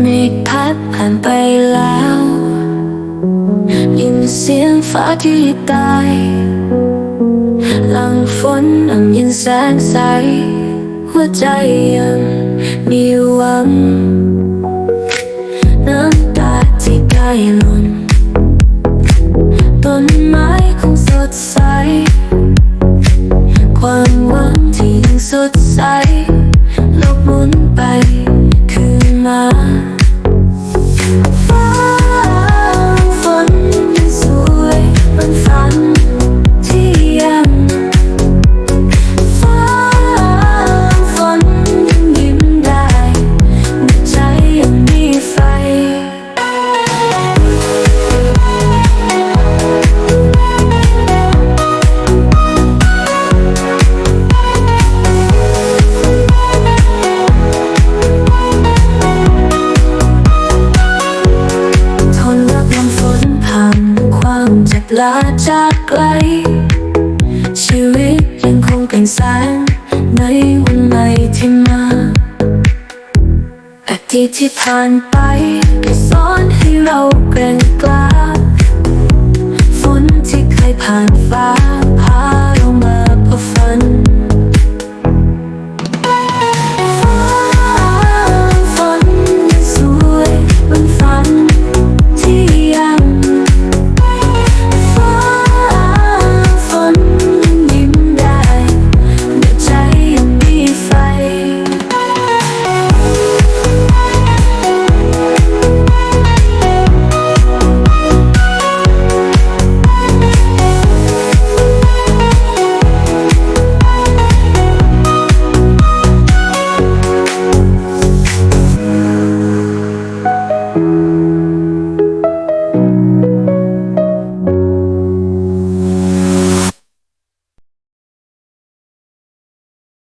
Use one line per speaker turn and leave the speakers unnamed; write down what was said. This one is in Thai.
เมฆพัดผ่านไปแล้วยินเสียงฟ้าที่ตายหลังฝนอังยินแสงใส หัวใจยังมีหวังน้ำตาที่ใกล้หล่นต้นไม้คงสดใส ความหวังที่ยังสดใส ลาจากไกล ชีวิตยังคงเป็นแสงในวันใหม่ที่มาอาทิตย์ที่ผ่านไปสอนให้เราเกรงกล้าฝนที่เคยผ่านฟ้า